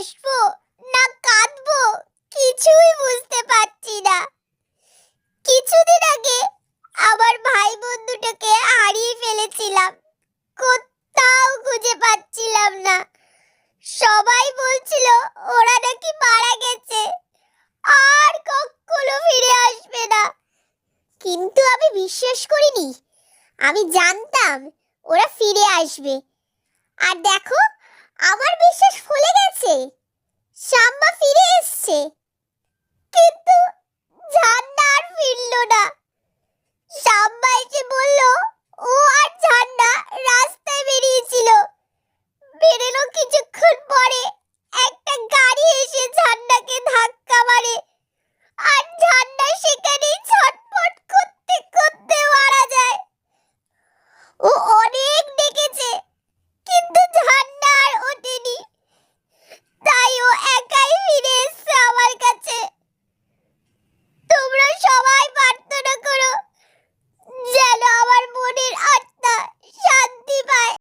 হাসবো না কাঁদবো কিছুই বুঝতে পারছি না। কিছুদিন আগে আমার ভাই বন্ধুটাকে হারিয়ে ফেলেছিলাম। কোথাও খুঁজে পাচ্ছিলাম না। সবাই বলছিল ওরা নাকি মারা গেছে। আর কখনো ফিরে আসবে না। কিন্তু আমি বিশ্বাস করিনি। আমি জানতাম ওরা ফিরে আসবে। আর দেখো, আমার বিশ্বাস